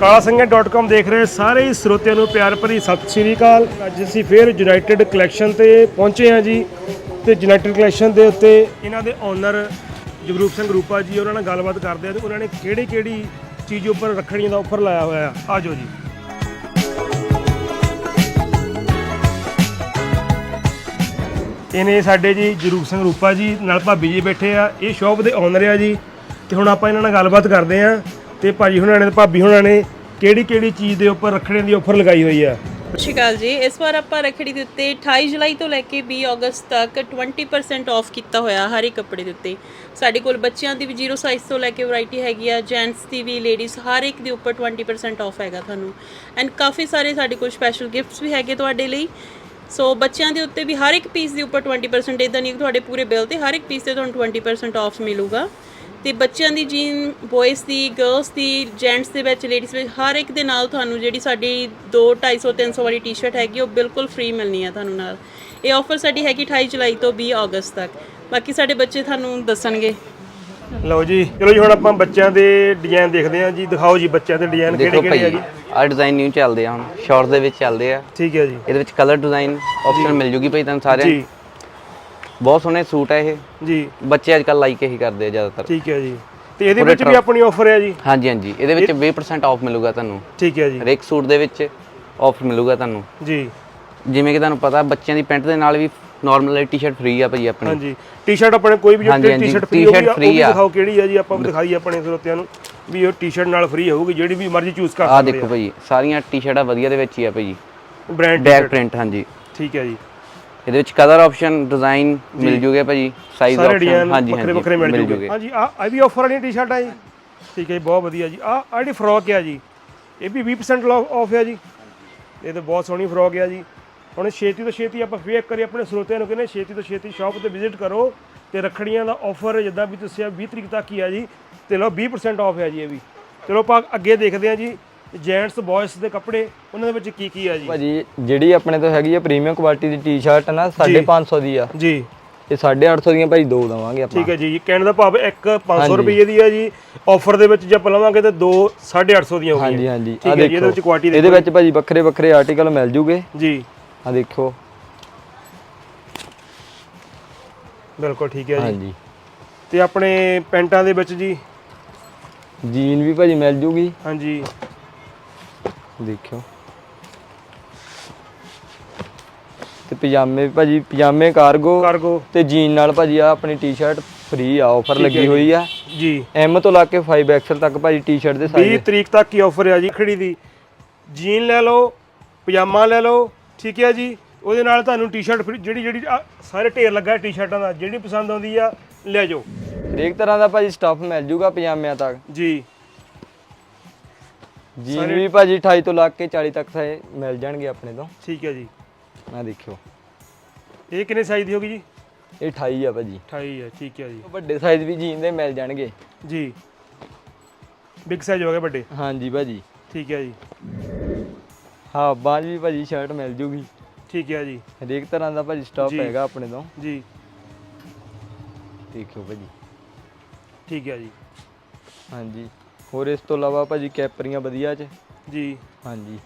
ਕਾਲਾਸੰਗਿਆ.com ਦੇਖ ਰਹੇ ਸਾਰੇ ਹੀ ਸਰੋਤਿਆਂ ਨੂੰ ਪਿਆਰ ਭਰੀ ਸਤਿ ਸ਼੍ਰੀ ਅਕਾਲ। ਅੱਜ ਅਸੀਂ ਫੇਰ ਯੂਨਾਈਟਿਡ ਕਲੈਕਸ਼ਨ ਤੇ ਪਹੁੰਚੇ ਹਾਂ ਜੀ ਤੇ ਯੂਨਾਈਟਿਡ ਕਲੈਕਸ਼ਨ ਦੇ ਉੱਤੇ ਇਹਨਾਂ ਦੇ ਓਨਰ ਜਗਰੂਪ ਸਿੰਘ ਰੂਪਾ ਜੀ, ਉਹਨਾਂ ਨਾਲ ਗੱਲਬਾਤ ਕਰਦੇ ਆ ਤੇ ਉਹਨਾਂ ਨੇ ਕਿਹੜੀ ਕਿਹੜੀ ਚੀਜ਼ ਉੱਪਰ ਰੱਖੜੀਆਂ ਦਾ ਆਫਰ ਲਾਇਆ ਹੋਇਆ ਆ। ਆਜੋ ਜੀ। ਇਹਨੇ ਸਾਡੇ ਜੀ ਜਰੂਪ ਸਿੰਘ ਰੂਪਾ ਜੀ ਨਾਲ ਭਾਬੀ ਜੀ ਬੈਠੇ ਆ। ਇਹ ਸ਼ੌਪ ਦੇ ਓਨਰ ਆ ਜੀ ਤੇ ਹੁਣ ਆਪਾਂ ਇਹਨਾਂ ਨਾਲ ਗੱਲਬਾਤ ਕਰਦੇ ਆ ਤੇ ਭਾਜੀ ਹੁਣਾਂ ਨੇ ਭਾਬੀ ਹੁਣਾਂ ਨੇ ਕਿਹੜੀ ਕਿਹੜੀ ਚੀਜ਼ ਦੇ ਉੱਪਰ ਰੱਖੜੀਆਂ ਦੀ ਆਫਰ ਲਗਾਈ ਹੋਈ ਆ? ਸਤਿ ਸ਼੍ਰੀ ਅਕਾਲ ਜੀ। ਇਸ ਵਾਰ ਆਪਾਂ ਰੱਖੜੀ ਦੇ ਉੱਤੇ 28 ਜੁਲਾਈ ਤੋਂ ਲੈ ਕੇ 20 ਅਗਸਤ ਤੱਕ 20% ਆਫ ਕੀਤਾ ਹੋਇਆ ਹਰ ਇੱਕ ਕੱਪੜੇ ਦੇ ਉੱਤੇ। ਸਾਡੇ ਕੋਲ ਬੱਚਿਆਂ ਦੀ ਵੀ 0 ਸਾਈਜ਼ ਤੋਂ ਲੈ ਕੇ ਵੈਰਾਈਟੀ ਹੈਗੀ ਆ ਜੈਂਟਸ ਦੀ ਵੀ ਲੇਡੀਜ਼ ਹਰ ਇੱਕ ਦੇ ਉੱਪਰ 20% ਆਫ ਹੈਗਾ ਤੁਹਾਨੂੰ। ਐਂਡ ਕਾਫੀ ਸਾਰੇ ਸਾਡੇ ਕੋਲ ਸਪੈਸ਼ਲ ਗਿਫਟਸ ਵੀ ਹੈਗੇ ਤੁਹਾਡੇ ਲਈ। ਸੋ ਬੱਚਿਆਂ ਦੇ ਉੱਤੇ ਵੀ ਹਰ ਇੱਕ ਪੀਸ ਦੇ ਉੱਪਰ 20% ਇਦਾਂ ਨਹੀਂ ਤੁਹਾਡੇ ਪੂਰੇ ਬਿੱਲ ਤੇ ਹਰ ਇੱਕ ਪੀਸ ਤੇ ਤੁਹਾਨੂੰ 20% ਆਫ ਮਿਲੂਗਾ। ਤੇ ਬੱਚਿਆਂ ਦੀ ਜੀਨ ਬॉयਜ਼ ਦੀ ਗਰਲਸ ਦੀ ਜੈਂਟਸ ਦੇ ਵਿੱਚ ਲੇਡੀਜ਼ ਵਿੱਚ ਹਰ ਇੱਕ ਦੇ ਨਾਲ ਤੁਹਾਨੂੰ ਜਿਹੜੀ ਸਾਡੀ 2 250 300 ਵਾਲੀ ਟੀ-ਸ਼ਰਟ ਹੈਗੀ ਉਹ ਬਿਲਕੁਲ ਫ੍ਰੀ ਮਿਲਣੀ ਹੈ ਤੁਹਾਨੂੰ ਨਾਲ। ਇਹ ਆਫਰ ਸਾਡੀ ਹੈਗੀ 28 ਜੁਲਾਈ ਤੋਂ 20 ਅਗਸਤ ਤੱਕ। ਬਾਕੀ ਸਾਡੇ ਬੱਚੇ ਤੁਹਾਨੂੰ ਦੱਸਣਗੇ। ਲਓ ਜੀ ਚਲੋ ਜੀ ਹੁਣ ਆਪਾਂ ਬੱਚਿਆਂ ਦੇ ਡਿਜ਼ਾਈਨ ਦੇਖਦੇ ਆ ਜੀ। ਦਿਖਾਓ ਜੀ ਬੱਚਿਆਂ ਦੇ ਡਿਜ਼ਾਈਨ ਕਿਹੜੇ ਦੇਖੋ ਕਿਹੜੇ ਆ ਭਾਈ ਜੀ ਆ ਡਿਜ਼ਾਈਨ ਨਿਊ ਚੱਲਦੇ ਆ ਹੁਣ। ਸ਼ਾਰਟ ਦੇ ਵਿੱਚ ਚੱਲਦੇ ਆ। ਠੀਕ ਹੈ ਜੀ। ਇਹਦੇ ਵਿੱਚ ਕਲਰ ਡਿਜ਼ਾਈਨ ਆਪਸ਼ਨ ਮਿਲ ਜੂਗੀ ਭਾਈ ਤੁਹਾਨੂੰ ਸਾਰਿਆਂ ਜੀ। ਨੂੰ। ਬਹੁਤ ਸੋਹਣੇ ਸੂਟ ਆ ਇਹ। ਜੀ। ਬੱਚੇ ਅੱਜ ਕੱਲ ਲਾਈਕ ਇਹੀ ਕਰਦੇ ਆ ਜ਼ਿਆਦਾਤਰ। ਠੀਕ ਹੈ ਜੀ। ਤੇ ਇਹਦੇ ਵਿੱਚ ਵੀ ਆਪਣੀ ਆਫਰ ਹੈ ਜੀ? ਹਾਂਜੀ ਹਾਂਜੀ। ਇਹਦੇ ਵਿੱਚ 20% ਆਫ ਮਿਲੂਗਾ ਤੁਹਾਨੂੰ। ਠੀਕ ਹੈ ਜੀ। ਹਰੇਕ ਸੂਟ ਦੇ ਵਿੱਚ ਆਫ ਮਿਲੂਗਾ ਤੁਹਾਨੂੰ। ਜੀ। ਜਿਵੇਂ ਕਿ ਤੁਹਾਨੂੰ ਪਤਾ ਬੱਚਿਆਂ ਦੀ ਪੈਂਟ ਦੇ ਨਾਲ ਵੀ ਨਾਰਮਲ ਟੀ-ਸ਼ਰਟ ਫ੍ਰੀ ਆ ਭਾਈ ਆਪਣੀ। ਹਾਂਜੀ। ਟੀ-ਸ਼ਰਟ ਆਪਣੇ ਕੋਈ ਵੀ ਹਾਂਜੀ, ਟੀ-ਸ਼ਰਟ ਫ੍ਰੀ ਹੋਊਗੀ ਉਹ ਵੀ ਆ। ਦਿਖਾਓ ਕਿਹੜੀ ਆ ਜੀ ਆਪਾਂ ਦਿਖਾਈ ਆਪਣੇ ਸਰੋਤਿਆਂ ਨੂੰ ਵੀ ਉਹ ਟੀ-ਸ਼ਰਟ ਨਾਲ ਫ੍ਰੀ ਹੋਊਗੀ ਜਿਹੜੀ ਵੀ ਮਰਜ਼ੀ ਚੂਜ਼ ਕਰ ਆ ਸਕਦੇ ਦੇਖੋ ਭਾਈ ਸਾਰੀਆਂ ਟੀ-ਸ਼ਰਟਾਂ ਵਧੀਆ ਦੇ ਵਿੱਚ ਹੀ ਆ ਭਾਈ। ਬ੍ਰਾਂਡ ਬੈਕ ਪ੍ਰਿੰਟ ਹਾਂਜੀ। ਠੀਕ ਹੈ ਜੀ। ਇਹਦੇ ਵਿੱਚ ਕਲਰ ਆਪਸ਼ਨ ਡਿਜ਼ਾਈਨ ਮਿਲ ਜੂਗੇ ਭਾਜੀ ਸਾਈਜ਼ ਆਪਸ਼ਨ ਹਾਂਜੀ ਵੱਖਰੇ ਵੱਖਰੇ ਮਿਲ ਜੂਗੇ। ਹਾਂਜੀ ਆ ਇਹ ਵੀ ਆਫਰ ਵਾਲੀ ਟੀ-ਸ਼ਰਟ ਆ ਜੀ। ਠੀਕ ਹੈ ਜੀ ਬਹੁਤ ਵਧੀਆ ਜੀ। ਆ ਆਹ ਜਿਹੜੀ ਫਰੋਕ ਆ ਜੀ ਇਹ ਵੀ 20% ਆਫ ਹੈ ਜੀ। ਇਹ ਤਾਂ ਬਹੁਤ ਸੋਹਣੀ ਫਰੋਕ ਆ ਜੀ। ਹੁਣ ਛੇਤੀ ਤੋਂ ਛੇਤੀ ਆਪਾਂ ਫੇਰ ਕਰੀ ਆਪਣੇ ਸਰੋਤਿਆਂ ਨੂੰ ਕਹਿੰਦੇ ਛੇਤੀ ਤੋਂ ਛੇਤੀ ਸ਼ਾਪ ਤੇ ਵਿਜ਼ਿਟ ਕਰੋ ਤੇ ਰੱਖੜੀਆਂ ਦਾ ਆਫਰ ਜਿੱਦਾਂ ਵੀ ਦੱਸਿਆ 20 ਤਰੀਕ ਤੱਕ ਹੀ ਆ ਜੀ। ਤੇ ਲਓ 20% ਆਫ ਹੈ ਜੀ ਇਹ ਵੀ। ਚਲੋ ਆਪਾਂ ਅੱਗੇ ਦੇਖਦੇ ਹਾਂ ਜੀ। ਜੈਂਟਸ ਬॉयਜ਼ ਦੇ ਕੱਪੜੇ ਉਹਨਾਂ ਦੇ ਵਿੱਚ ਕੀ ਕੀ ਆ ਜੀ? ਭਾਜੀ ਜਿਹੜੀ ਆਪਣੇ ਤੋਂ ਹੈਗੀ ਆ ਪ੍ਰੀਮੀਅਮ ਕੁਆਲਿਟੀ ਦੀ ਟੀ-ਸ਼ਰਟ ਨਾ 550 ਦੀ ਆ। ਜੀ। ਇਹ 850 ਦੀਆਂ ਭਾਈ ਦੋ ਦਵਾਂਗੇ ਆਪਾਂ। ਠੀਕ ਹੈ ਜੀ ਕਹਿਣ ਦਾ ਭਾਵ ਇੱਕ 500 ਰੁਪਏ ਦੀ ਹੈ ਜੀ। ਆਫਰ ਦੇ ਵਿੱਚ ਜੇ ਆਪਾਂ ਲਵਾਂਗੇ ਤੇ ਦੋ 850 ਦੀਆਂ ਹੋਣਗੀਆਂ ਹਾਂਜੀ ਹਾਂਜੀ। ਠੀਕ ਹੈ ਜੀ ਇਹਦੇ ਵਿੱਚ ਕੁਆਲਿਟੀ ਇਹਦੇ ਵਿੱਚ ਭਾਜੀ ਵੱਖਰੇ ਵੱਖਰੇ ਆਰਟੀਕਲ ਮਿਲ ਜੂਗੇ। ਜੀ। ਆ ਦੇਖੋ। ਬਿਲਕੁਲ ਠੀਕ ਹੈ ਜੀ। ਹਾਂਜੀ। ਤੇ ਆਪਣੇ ਪੈਂਟਾਂ ਦੇ ਵਿੱਚ ਜੀ? ਜੀਨ ਵੀ ਭਾਜੀ ਮਿਲ ਜੂਗੀ। ਹਾਂਜੀ। ਦੇਖਿਓ। ਤੇ ਪਜਾਮੇ ਵੀ ਭਾਜੀ ਪਜਾਮੇ ਕਾਰਗੋ ਕਾਰਗੋ ਤੇ ਜੀਨ ਨਾਲ ਭਾਜੀ ਆ ਆਪਣੀ ਟੀ-ਸ਼ਰਟ ਫ੍ਰੀ ਆ ਆਫਰ ਲੱਗੀ ਹੋਈ ਆ। ਜੀ। ਐਮ ਤੋਂ ਲਾ ਕੇ 5 ਐਕਸਲ ਤੱਕ ਭਾਜੀ ਟੀ-ਸ਼ਰਟ ਦੇ 20 ਸਾਈਜ਼ ਤਰੀਕ ਤੱਕ ਹੀ ਆਫਰ ਹੈ ਜੀ ਖੜੀ ਦੀ। ਜੀਨ ਲੈ ਲਓ ਪਜਾਮਾ ਲੈ ਲਓ ਠੀਕ ਹੈ ਜੀ। ਉਹਦੇ ਨਾਲ ਤੁਹਾਨੂੰ ਟੀ-ਸ਼ਰਟ ਫ੍ਰੀ ਜਿਹੜੀ ਜਿਹੜੀ ਸਾਰੇ ਢੇਰ ਲੱਗਾ ਟੀ-ਸ਼ਰਟਾਂ ਦਾ ਜਿਹੜੀ ਪਸੰਦ ਆਉਂਦੀ ਆ ਲੈ ਜਾਓ। ਹਰੇਕ ਤਰ੍ਹਾਂ ਦਾ ਭਾਜੀ ਸਟੱਫ ਮਿਲ ਜੂਗਾ ਪਜਾਮਿਆਂ ਤੱਕ। ਜੀ। ਜੀਨ ਵੀ ਭਾਜੀ 28 ਤੋਂ ਲਾ ਕੇ 40 ਤੱਕ ਸਾਈਜ਼ ਮਿਲ ਜਾਣਗੇ ਆਪਣੇ ਤੋਂ। ਠੀਕ ਹੈ ਜੀ। ਆ ਦੇਖਿਓ। ਇਹ ਕਿੰਨੇ ਸਾਈਜ਼ ਦੀ ਹੋਗੀ ਜੀ? ਇਹ 28 ਆ ਭਾਜੀ। 28 ਹੈ ਠੀਕ ਹੈ ਜੀ। ਵੱਡੇ ਸਾਈਜ਼ ਵੀ ਜੀਨ ਦੇ ਮਿਲ ਜਾਣਗੇ। ਜੀ। ਬਿਗ ਸਾਈਜ਼ ਹੋ ਗਏ ਵੱਡੇ? ਹਾਂਜੀ ਭਾਜੀ। ਠੀਕ ਹੈ ਜੀ। ਹਾਂ ਬਾਂਝ ਵੀ ਭਾਜੀ ਸ਼ਰਟ ਮਿਲ ਜੂਗੀ। ਠੀਕ ਹੈ ਜੀ। ਹਰੇਕ ਤਰ੍ਹਾਂ ਦਾ ਭਾਜੀ ਸਟਾਫ ਜੀ। ਹੈਗਾ ਆਪਣੇ ਤੋਂ। ਜੀ। ਦੇਖਿਓ ਭਾਜੀ। ਠੀਕ ਹੈ ਜੀ। ਹਾਂਜੀ। ਹੋਰ ਇਸ ਤੋਂ ਇਲਾਵਾ ਭਾਜੀ ਕੈਪਰੀਆਂ ਵਧੀਆ ਚ। ਜੀ। ਹਾਂਜੀ।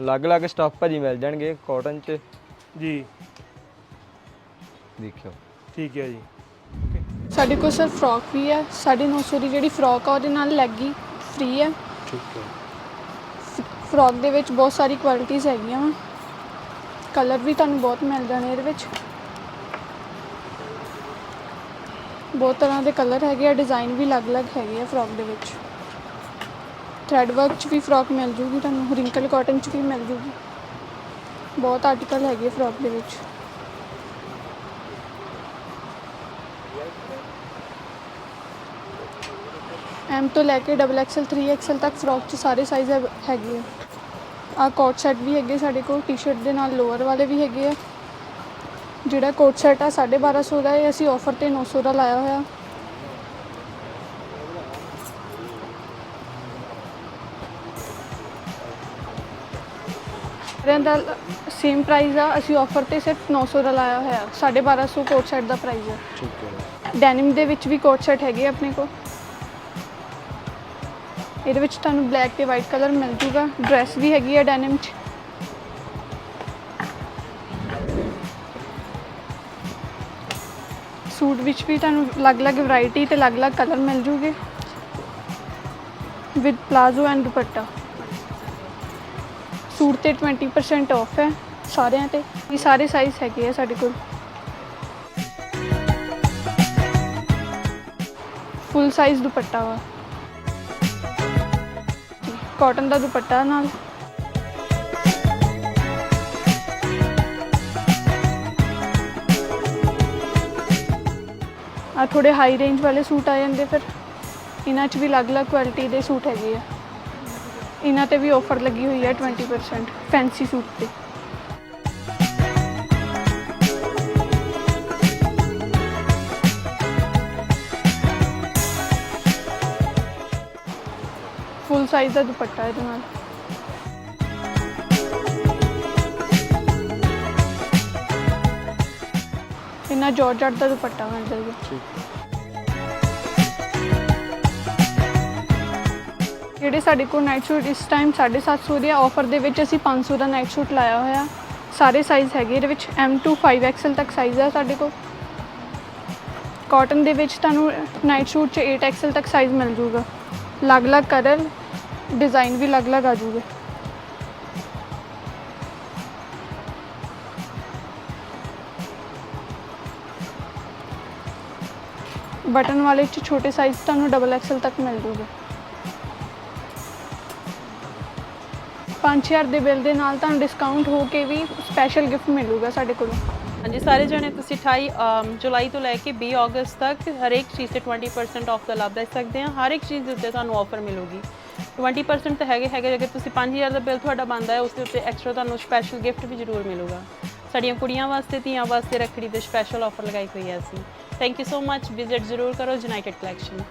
ਅਲੱਗ-ਅਲੱਗ ਸਟਾਫ ਭਾਜੀ ਮਿਲ ਜਾਣਗੇ ਕਾਟਨ ਚ। ਜੀ। ਦੇਖਿਓ। ਠੀਕ ਹੈ ਜੀ। ਸਾਡੇ ਕੋਲ ਸਰ ਫਰੋਕ ਵੀ ਹੈ। 950 ਦੀ ਜਿਹੜੀ ਫਰੋਕ ਆ ਉਹਦੇ ਨਾਲ ਲੈਗੀ ਫ੍ਰੀ ਹੈ। ਠੀਕ ਹੈ। ਫਰੋਕ ਦੇ ਵਿੱਚ ਬਹੁਤ ਸਾਰੀ ਕੁਆਲਿਟੀਆਂ ਹੈਗੀਆਂ ਵਾ। ਕਲਰ ਵੀ ਤੁਹਾਨੂੰ ਬਹੁਤ ਮਿਲ ਜਾਣੇ ਇਹਦੇ ਵਿੱਚ। ਬਹੁਤ ਤਰ੍ਹਾਂ ਦੇ ਕਲਰ ਹੈਗੇ ਆ ਡਿਜ਼ਾਈਨ ਵੀ ਅਲੱਗ-ਅਲੱਗ ਹੈਗੇ ਆ ਫਰੋਕ ਦੇ ਵਿੱਚ। ਥ੍ਰੈਡ ਵਰਕ ਚ ਵੀ ਫਰੋਕ ਮਿਲ ਜੂਗੀ ਤੁਹਾਨੂੰ ਰਿੰਕਲ ਕਾਟਨ ਚ ਵੀ ਮਿਲ ਜੂਗੀ। ਬਹੁਤ ਆਰਟੀਕਲ ਹੈਗੇ ਫਰੋਕ ਦੇ ਵਿੱਚ। ਐਮ ਤੋਂ ਲੈ ਕੇ ਡਬਲ ਐਕਸਲ 3 ਐਕਸਲ ਤੱਕ ਫਰੋਕ ਚ ਸਾਰੇ ਸਾਈਜ਼ ਹੈਗੇ ਆ। ਆ ਕੋਟ ਸੈਟ ਵੀ ਹੈਗੇ ਸਾਡੇ ਕੋਲ ਟੀ-ਸ਼ਰਟ ਦੇ ਨਾਲ ਲੋਅਰ ਵਾਲੇ ਵੀ ਹੈਗੇ ਆ। ਜਿਹੜਾ ਕੋਟ ਸੈਟ ਆ 1250 ਦਾ ਹੈ ਅਸੀਂ ਆਫਰ ਤੇ 900 ਦਾ ਲਾਇਆ ਹੋਇਆ। ਸਾਰਿਆਂ ਦਾ ਸੇਮ ਪ੍ਰਾਈਸ ਆ ਅਸੀਂ ਆਫਰ ਤੇ ਸਿਰਫ 900 ਦਾ ਲਾਇਆ ਹੋਇਆ 1250 ਕੋਟ ਸੈਟ ਦਾ ਪ੍ਰਾਈਸ ਆ। ਠੀਕ ਹੈ। ਡੈਨਿਮ ਦੇ ਵਿੱਚ ਵੀ ਕੋਟ ਸੈਟ ਹੈਗੇ ਆ ਆਪਣੇ ਕੋਲ। ਇਹਦੇ ਵਿੱਚ ਤੁਹਾਨੂੰ ਬਲੈਕ ਤੇ ਵਾਈਟ ਕਲਰ ਮਿਲ ਜੂਗਾ। ਡਰੈਸ ਵੀ ਹੈਗੀ ਹੈ ਡੈਨਿਮ 'ਚ। ਸੂਟ ਵਿੱਚ ਵੀ ਤੁਹਾਨੂੰ ਅਲੱਗ-ਅਲੱਗ ਵੈਰਾਈਟੀ ਤੇ ਅਲੱਗ-ਅਲੱਗ ਕਲਰ ਮਿਲ ਜੂਗੇ। With palazzo and dupatta suit ਤੇ 20% ਆਫ ਹੈ ਸਾਰਿਆਂ ਤੇ। ਇਹ ਸਾਰੇ ਸਾਈਜ਼ ਹੈਗੇ ਆ ਸਾਡੇ ਕੋਲ। ਫੁੱਲ ਸਾਈਜ਼ ਦੁਪੱਟਾ ਵਾ। ਕਾਟਨ ਦਾ ਦੁਪੱਟਾ ਨਾਲ। ਥੋੜੇ ਹਾਈ ਰੇਂਜ ਵਾਲੇ ਸੂਟ ਆ ਜਾਂਦੇ, ਫਿਰ ਇਹਨਾਂ 'ਚ ਵੀ ਅਲੱਗ-ਅਲੱਗ ਕੁਆਲਿਟੀ ਦੇ ਸੂਟ ਹੈਗੇ ਆ। ਇਹਨਾਂ ਤੇ ਵੀ ਆਫਰ ਲੱਗੀ ਹੋਈ ਹੈ 20% ਫੈਂਸੀ ਸੂਟ ਤੇ। ਫੁੱਲ ਸਾਈਜ਼ ਦਾ ਦੁਪੱਟਾ ਇਹਦੇ ਨਾਲ। ਇਹਨਾਂ ਜਾਰਜਟ ਦਾ ਦੁਪੱਟਾ ਮਿਲ ਜਾਏਗਾ ਜਿਹੜੇ ਸਾਡੇ ਕੋਲ ਨਾਈਟ ਸੂਟ ਇਸ ਟਾਈਮ 750 ਦੇ ਆਫਰ ਦੇ ਵਿੱਚ ਅਸੀਂ 500 ਦਾ ਨਾਈਟ ਸੂਟ ਲਾਇਆ ਹੋਇਆ। ਸਾਰੇ ਸਾਈਜ਼ ਹੈਗੇ, ਇਹਦੇ ਵਿੱਚ M to 5XL ਤੱਕ ਸਾਈਜ਼ ਆ ਸਾਡੇ ਕੋਲ। ਕਾਟਨ ਦੇ ਵਿੱਚ ਤੁਹਾਨੂੰ ਨਾਈਟ ਸੂਟ 'ਚ 8XL ਤੱਕ ਸਾਈਜ਼ ਮਿਲ ਜੂਗਾ ਅਲੱਗ-ਅਲੱਗ ਕਲਰ ਡਿਜ਼ਾਈਨ ਵੀ ਅਲੱਗ-ਅਲੱਗ ਆ ਜੂਗੇ ਬਟਨ ਵਾਲੇ 'ਚ ਛੋਟੇ ਸਾਈਜ਼ ਤੁਹਾਨੂੰ ਡਬਲ ਐਕਸਲ ਤੱਕ ਮਿਲ ਜੂਗੇ। 5000 ਦੇ ਬਿੱਲ ਦੇ ਨਾਲ ਤੁਹਾਨੂੰ ਡਿਸਕਾਊਂਟ ਹੋ ਕੇ ਵੀ ਸਪੈਸ਼ਲ ਗਿਫਟ ਮਿਲੂਗਾ ਸਾਡੇ ਕੋਲੋਂ। ਹਾਂਜੀ, ਸਾਰੇ ਜਣੇ ਤੁਸੀਂ 28 ਜੁਲਾਈ ਤੋਂ ਲੈ ਕੇ 20 ਅਗਸਤ ਤੱਕ ਹਰੇਕ ਚੀਜ਼ ਤੇ 20% ਆਫ ਦਾ ਲਾਭ ਲੈ ਸਕਦੇ ਆ ਹਰ ਇੱਕ ਚੀਜ਼ ਦੇ ਉੱਤੇ ਤੁਹਾਨੂੰ ਆਫਰ ਮਿਲੂਗੀ। 20% ਤਾਂ ਹੈਗੇ ਹੈਗੇ ਅਗਰ ਤੁਸੀਂ 5000 ਦਾ ਬਿੱਲ ਤੁਹਾਡਾ ਬਣਦਾ ਹੈ, ਉਸ ਦੇ ਉੱਤੇ ਐਕਸਟਰਾ ਤੁਹਾਨੂੰ ਸਪੈਸ਼ਲ ਗਿਫਟ ਵੀ ਜ਼ਰੂਰ ਮਿਲੂਗਾ। ਸਾਡੀਆਂ ਕੁੜੀਆਂ ਵਾਸਤੇ, ਧੀਆਂ ਵਾਸਤੇ ਰੱਖੜੀ ਦੇ ਸਪੈਸ਼ਲ ਆਫਰ ਲਗਾਈ ਹੋਈ ਹੈ ਅਸੀਂ। Thank you so much visit ਜ਼ਰੂਰ ਕਰੋ ਯੂਨਾਈਟਿਡ ਕਲੈਕਸ਼ਨ